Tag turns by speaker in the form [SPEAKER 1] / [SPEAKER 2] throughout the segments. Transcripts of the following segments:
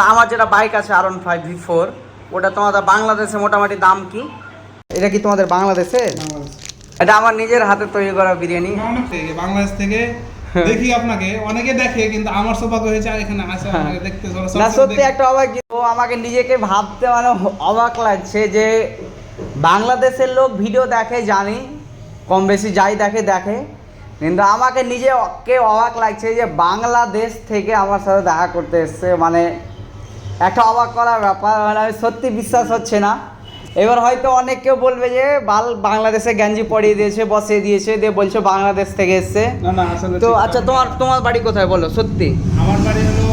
[SPEAKER 1] তোমার আমার যেটা বাইক আছে R one five V four ওটা তোমাদের বাংলাদেশে মোটামুটি দাম কি? এটা কি তোমাদের বাংলাদেশে? এটা আমার নিজের হাতে তৈরি করা বিরিয়ানি।
[SPEAKER 2] বাংলাদেশ থেকে দেখি আপনাকে অনেকে দেখে কিন্তু আমার সৌভাগ্য হয়েছে এখানে আসে দেখতে
[SPEAKER 1] না সত্যি একটা অবাক। ও আমাকে নিজেকে ভাবতে মানে অবাক লাগছে যে বাংলাদেশের লোক ভিডিও দেখে জানি কম বেশি যাই দেখে দেখে। কিন্তু আমাকে নিজেকে অবাক লাগছে যে বাংলাদেশ থেকে আমার সাথে দেখা করতে এসছে মানে একটা অবাক করার ব্যাপার মানে আমি সত্যি বিশ্বাস হচ্ছে না। এবার হয়তো অনেক কেউ বলবে যে বাল বাংলাদেশে গ্যাঞ্জি পড়িয়ে দিয়েছে বসিয়ে দিয়েছে দিয়ে বলছে বাংলাদেশ থেকে এসছে। তো আচ্ছা তোমার তোমার বাড়ি কোথায় বলো সত্যি?
[SPEAKER 2] আমার বাড়ি হলো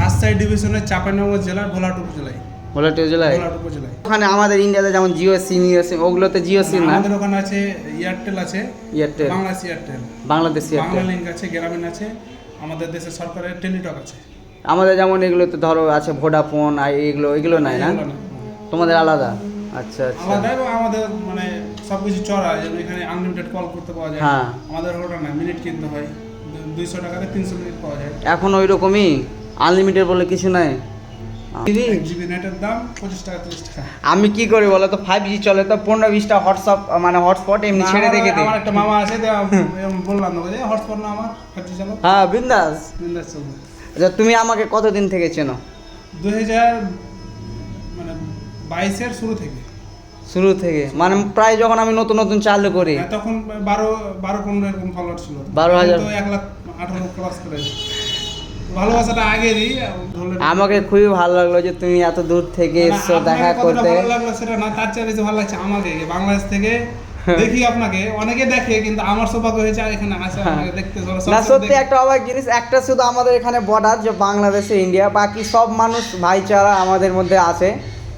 [SPEAKER 2] রাজশাহী ডিভিশনের চাপানগর জেলার ভোলাট উপজেলায়।
[SPEAKER 1] বলো জেলায়
[SPEAKER 2] উপজেলায়।
[SPEAKER 1] ওখানে আমাদের ইন্ডিয়াতে যেমন জিও সিম ইও সিম ওগুলোতে জিও সিম না?
[SPEAKER 2] আমাদের ওখানে আছে এয়ারটেল আছে
[SPEAKER 1] Airtel.
[SPEAKER 2] Bangladesh Airtel.
[SPEAKER 1] Bangladesh
[SPEAKER 2] Bangla
[SPEAKER 1] Airtel.
[SPEAKER 2] Link আছে গ্রামীণ আছে আমাদের দেশের সরকারের টেলিটক আছে।
[SPEAKER 1] আমাদের যেমন এগুলোতে ধরো আছে ভোডাফোন আর এগুলো এগুলো নাই না? তোমাদের আলাদা? আচ্ছা আচ্ছা।
[SPEAKER 2] আমাদের এবং আমাদের মানে সবকিছু চড়া যেমন এখানে আনলিমিটেড কল করতে পাওয়া যায়।
[SPEAKER 1] হ্যাঁ।
[SPEAKER 2] আমাদের ওটা না মিনিট কিনতে হয়। দুইশো টাকাতে তিনশো মিনিট পাওয়া যায়।
[SPEAKER 1] এখন ওই রকমই আনলিমিটেড বলে কিছু নাই? আমি কি করি বলো তো ফাইভ জি চলে তো পনেরো বিশটা হোয়াটসঅ্যাপ মানে হটস্পট এমনি ছেড়ে রেখে দিই।
[SPEAKER 2] আমার একটা মামা আছে বললাম না হটস্পট না আমার
[SPEAKER 1] হ্যাঁ বিন্দাস।
[SPEAKER 2] বিন্দাস
[SPEAKER 1] আচ্ছা তুমি আমাকে কতদিন থেকে চেনো?
[SPEAKER 2] দু হাজার মানে বাইশের শুরু থেকে।
[SPEAKER 1] শুরু থেকে? মানে প্রায় যখন আমি নতুন নতুন চালু করি।
[SPEAKER 2] হ্যাঁ, তখন বারো বারো পনেরো এরকম ফলোয়ার ছিল।
[SPEAKER 1] বারো হাজার।
[SPEAKER 2] এক লাখ আঠারো ক্রস করে। ভালোবাসাটা আগেরই। ধরলে-
[SPEAKER 1] আমাকে খুবই ভালো লাগল যে তুমি এত দূর থেকে এসছো দেখা করতে।
[SPEAKER 2] ভালো লাগল সেটা না তার চেয়ে বেশি ভালো লাগছে আমাকে বাংলাদেশ থেকে দেখি আপনাকে অনেকে দেখে কিন্তু আমার সৌভাগ্য হয়েছে আর এখানে আসে দেখতে সব- সব
[SPEAKER 1] না সত্যি একটা অবাক জিনিস একটা শুধু আমাদের এখানে বর্ডার যে বাংলাদেশে ইন্ডিয়া বাকি সব মানুষ ভাইচারা আমাদের মধ্যে আছে।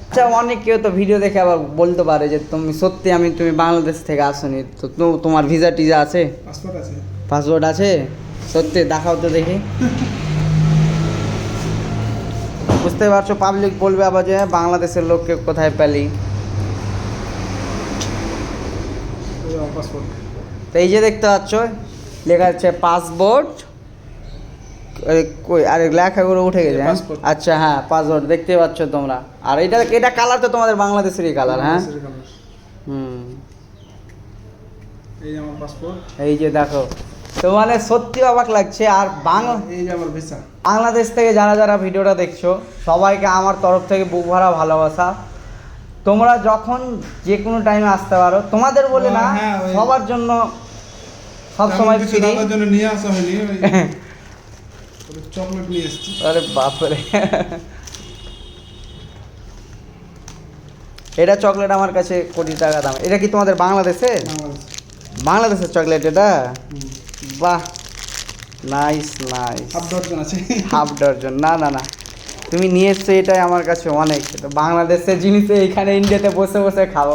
[SPEAKER 1] আচ্ছা অনেক কেউ তো ভিডিও দেখে আবার বলতে পারে যে তুমি সত্যি আমি তুমি বাংলাদেশ থেকে আসনি তো তো- তোমার ভিসা টিজা আছে?
[SPEAKER 2] পাসপোর্ট আছে।
[SPEAKER 1] পাসপোর্ট আছে? সত্যি দেখাও তো দেখি। বুঝতে পারছ পাবলিক বলবে আবার যে বাংলাদেশের লোককে কোথায় পেলি
[SPEAKER 2] পাসপোর্ট
[SPEAKER 1] তো এই যে দেখতে পাচ্ছ লেখা আছে পাসপোর্ট। কই আরে লেখাগুলো উঠে গেছে হ্যাঁ? আচ্ছা হ্যাঁ পাসপোর্ট দেখতে পাচ্ছ তোমরা। আর এটা এটা কালার তো তোমাদের বাংলাদেশেরই কালার হ্যাঁ? হুম।
[SPEAKER 2] এই আমার পাসপোর্ট।
[SPEAKER 1] এই যে দেখো তো মানে সত্যি অবাক লাগছে আর বাংলা
[SPEAKER 2] এই যে আমার ভিসা
[SPEAKER 1] বাংলাদেশ থেকে যারা যারা ভিডিওটা দেখছ সবাইকে আমার তরফ থেকে বুক ভরা ভালোবাসা। তোমরা যখন যে কোনো টাইমে আসতে পারো। তোমাদের বলে না
[SPEAKER 2] হ্যাঁ,
[SPEAKER 1] সবার জন্য সব সময় ফ্রি
[SPEAKER 2] জন্য নিয়ে আসা হয়নি চকলেট নিয়ে এসেছি।
[SPEAKER 1] আরে বাপরে। এটা চকলেট আমার কাছে কোটি টাকা দাম। এটা কি তোমাদের বাংলাদেশে? বাংলাদেশের চকলেট এটা? বাহ। নাইস নাইস
[SPEAKER 2] হাফ ডজন আছে।
[SPEAKER 1] Half dozen. না না না। তুমি নিয়ে এসছো এটাই আমার কাছে অনেক। এটা বাংলাদেশের জিনিস এখানে ইন্ডিয়াতে বসে বসে খাও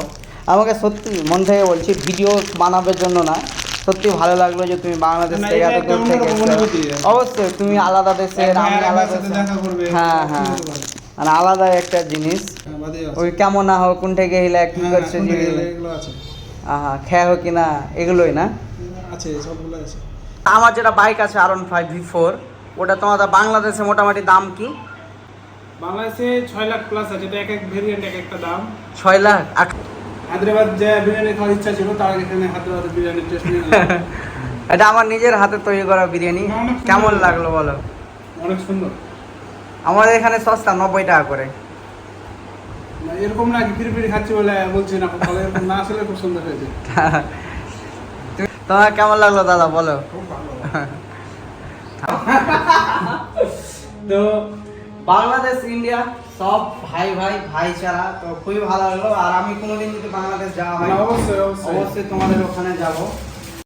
[SPEAKER 1] আমাকে সত্যি মন থেকে বলছি ভিডিও বানাবার জন্য না। সত্যি ভালো লাগল যে তুমি বাংলাদেশ থেকে এত দূর থেকে। অবশ্যই তুমি আলাদা দেশের আমি
[SPEAKER 2] করবে,
[SPEAKER 1] হ্যাঁ হ্যাঁ। মানে আলাদা একটা জিনিস।
[SPEAKER 2] হ্যাঁ।
[SPEAKER 1] ওই কেমন না হোক কোন থেকে হিলা কি
[SPEAKER 2] হ্যাঁ,
[SPEAKER 1] করছে
[SPEAKER 2] এগুলো আছে।
[SPEAKER 1] আহা খেয়া হোক কিনা এগুলোই না?
[SPEAKER 2] আছে সবগুলো আছে।
[SPEAKER 1] আমার যেটা বাইক আছে R one five V four ওটা তোমাদের বাংলাদেশে মোটামুটি দাম কি?
[SPEAKER 2] বাংলাদেশে ছয় লাখ প্লাস আছে তো এক এক ভেরিয়েন্ট এক একটা দাম।
[SPEAKER 1] ছয় লাখ? আট-
[SPEAKER 2] হায়দ্রাবাদ যে বিরিয়ানি খাওয়ার ইচ্ছা ছিল তার এখানে হায়দ্রাবাদের বিরিয়ানি টেস্ট নিয়ে
[SPEAKER 1] এটা আমার নিজের হাতে তৈরি করা বিরিয়ানি। কেমন লাগল বলো?
[SPEAKER 2] অনেক সুন্দর।
[SPEAKER 1] আমাদের এখানে সস্তা নব্বই টাকা করে।
[SPEAKER 2] এরকম না ফিরি ফিরি খাচ্ছি বলে বলছি না ফলে না আসলে খুব সুন্দর হয়েছে।
[SPEAKER 1] তুমি- তোমার কেমন লাগল দাদা বলো?
[SPEAKER 2] খুব ভালো।
[SPEAKER 1] তো বাংলাদেশ ইন্ডিয়া সব ভাই ভাই ভাইচারা তো খুবই ভালো লাগল। আর আমি কোনোদিন যদি বাংলাদেশ যাওয়া হয়
[SPEAKER 2] অবশ্যই অবশ্যই।
[SPEAKER 1] অবশ্যই তোমাদের ওখানে যাব।